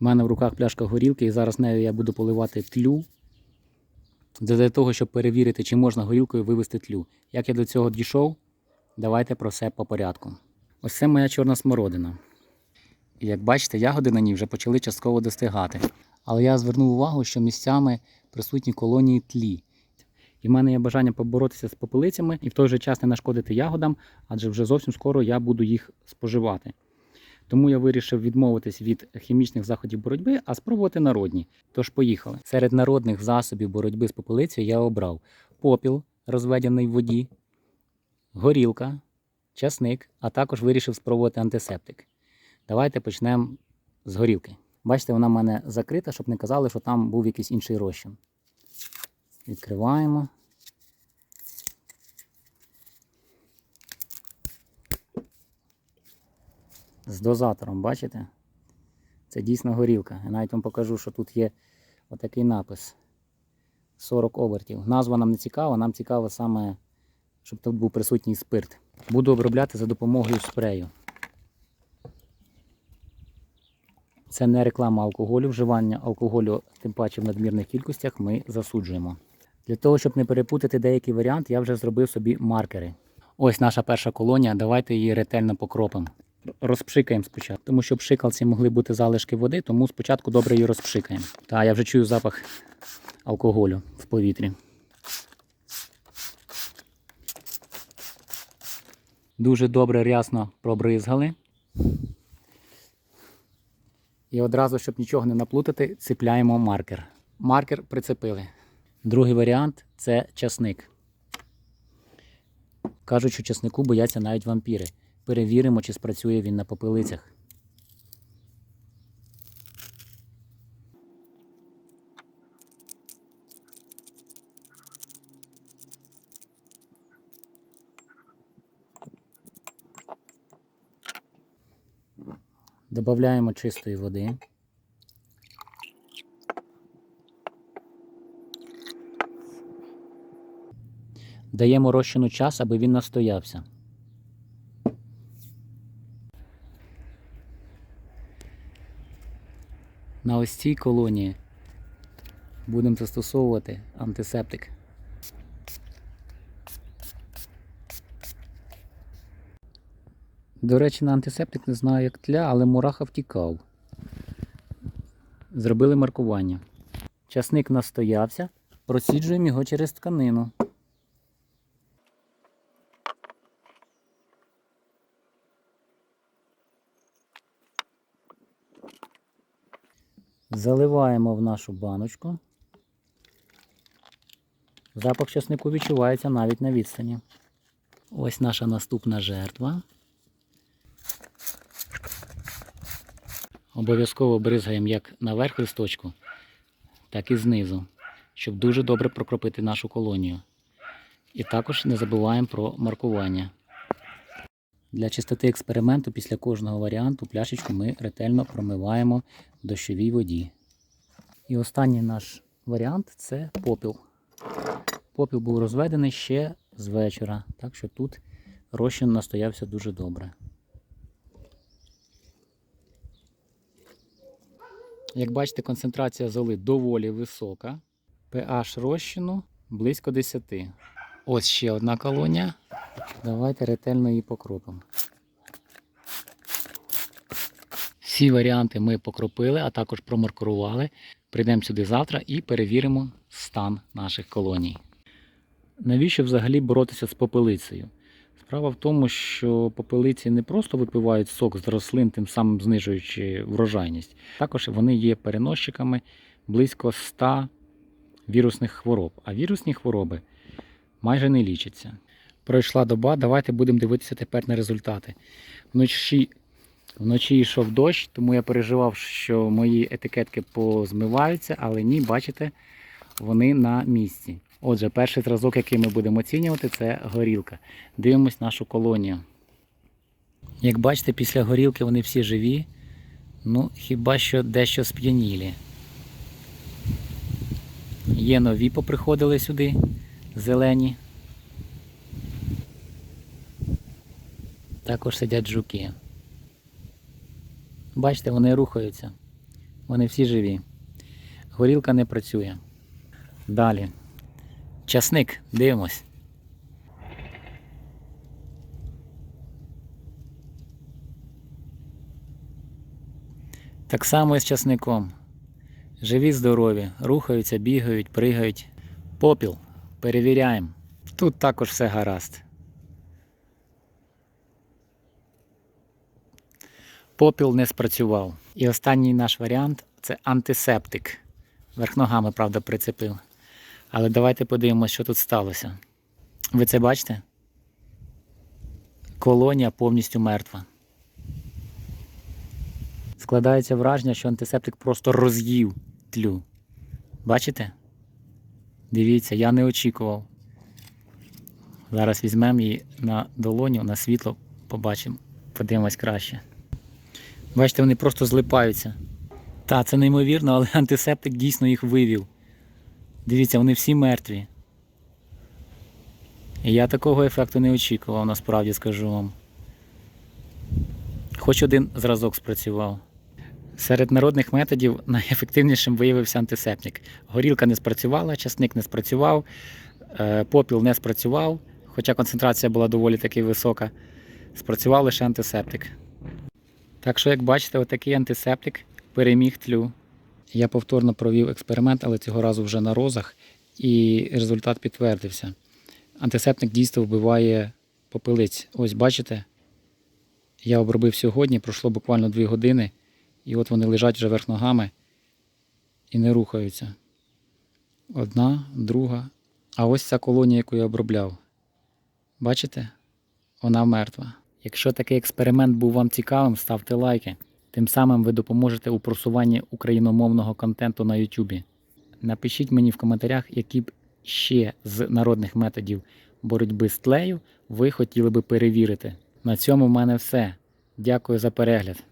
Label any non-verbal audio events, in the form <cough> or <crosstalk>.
У мене в руках пляшка горілки, і зараз нею я буду поливати тлю. Для того, щоб перевірити, чи можна горілкою вивести тлю. Як я до цього дійшов, давайте про все по порядку. Ось це моя чорна смородина. І як бачите, ягоди на ній вже почали частково достигати. Але я звернув увагу, що місцями присутні колонії тлі. І в мене є бажання поборотися з попелицями і в той же час не нашкодити ягодам, адже вже зовсім скоро я буду їх споживати. Тому я вирішив відмовитись від хімічних заходів боротьби, а спробувати народні. Тож поїхали. Серед народних засобів боротьби з попелицею я обрав попіл, розведений в воді, горілка, часник, а також вирішив спробувати антисептик. Давайте почнемо з горілки. Бачите, вона в мене закрита, щоб не казали, що там був якийсь інший розчин. Відкриваємо. З дозатором, бачите? Це дійсно горілка. Я навіть вам покажу, що тут є отакий напис. 40 обертів. Назва нам не цікава, нам цікаво саме, щоб тут був присутній спирт. Буду обробляти за допомогою спрею. Це не реклама алкоголю. Вживання алкоголю, тим паче в надмірних кількостях, ми засуджуємо. Для того, щоб не перепутати деякий варіант, я вже зробив собі маркери. Ось наша перша колонія. Давайте її ретельно покропимо. Розпшикаємо спочатку, тому що в пшикалці могли бути залишки води, тому спочатку добре її розпшикаємо. Та я вже чую запах алкоголю в повітрі. Дуже добре рясно пробризгали. І одразу, щоб нічого не наплутати, цепляємо маркер. Маркер прицепили. Другий варіант це часник. Кажуть, що часнику бояться навіть вампіри. Перевіримо, чи спрацює він на попелицях. Додаємо чистої води. Даємо розчину час, аби він настоявся. На ось цій колонії будемо застосовувати антисептик. До речі, на антисептик не знаю як тля, але мураха втікав. Зробили маркування. Часник настоявся, проціджуємо його через тканину. Заливаємо в нашу баночку. Запах часнику відчувається навіть на відстані. Ось наша наступна жертва. Обов'язково бризгаємо як наверх листочку, так і знизу, щоб дуже добре прокропити нашу колонію. І також не забуваємо про маркування. Для чистоти експерименту після кожного варіанту пляшечку ми ретельно промиваємо дощовій воді. І останній наш варіант це попіл. Попіл був розведений ще з вечора, так що тут розчин настоявся дуже добре. Як бачите, концентрація золи доволі висока. pH розчину близько 10. Ось ще одна колонія. Давайте ретельно її покропимо. Всі варіанти ми покропили, а також промаркурували. Прийдемо сюди завтра і перевіримо стан наших колоній. Навіщо взагалі боротися з попелицею? Справа в тому, що попелиці не просто випивають сок з рослин, тим самим знижуючи врожайність. Також вони є переносчиками близько 100 вірусних хвороб. А вірусні хвороби майже не лічаться. Пройшла доба, давайте будемо дивитися тепер на результати. Вночі, вночі йшов дощ, тому я переживав, що мої етикетки позмиваються, але ні, бачите, вони на місці. Отже, перший зразок, який ми будемо оцінювати, це горілка. Дивимось нашу колонію. Як бачите, після горілки вони всі живі. Ну, хіба що дещо сп'янілі. Є нові поприходили сюди, зелені. Також сидять жуки. Бачите, вони рухаються. Вони всі живі. Горілка не працює. Далі. Часник, дивимось. Так само і з часником. Живі, здорові, рухаються, бігають, пригають. Попіл. Перевіряємо. Тут також все гаразд. Попіл не спрацював. І останній наш варіант це антисептик. Верх ногами, правда, прицепив. Але давайте подивимося, що тут сталося. Ви це бачите? Колонія повністю мертва. Складається враження, що антисептик просто роз'їв тлю. Бачите? Дивіться, я не очікував. Зараз візьмемо її на долоню, на світло, побачимо, подивимось краще. Бачите, вони просто злипаються. Та, це неймовірно, але <laughs> антисептик дійсно їх вивів. Дивіться, вони всі мертві. І я такого ефекту не очікував, насправді скажу вам. Хоч один зразок спрацював. Серед народних методів найефективнішим виявився антисептик. Горілка не спрацювала, часник не спрацював, е, попіл не спрацював, хоча концентрація була доволі таки висока. Спрацював лише антисептик. Так що, як бачите, отакий антисептик переміг тлю. Я повторно провів експеримент, але цього разу вже на розах, і результат підтвердився. Антисептик дійсно вбиває попелиць. Ось бачите, я обробив сьогодні, пройшло буквально 2 години, і от вони лежать вже верх ногами і не рухаються. Одна, друга. А ось ця колонія, яку я обробляв. Бачите? Вона мертва. Якщо такий експеримент був вам цікавим, ставте лайки. Тим самим ви допоможете у просуванні україномовного контенту на YouTube. Напишіть мені в коментарях, які б ще з народних методів боротьби з тлею ви хотіли би перевірити. На цьому в мене все. Дякую за перегляд.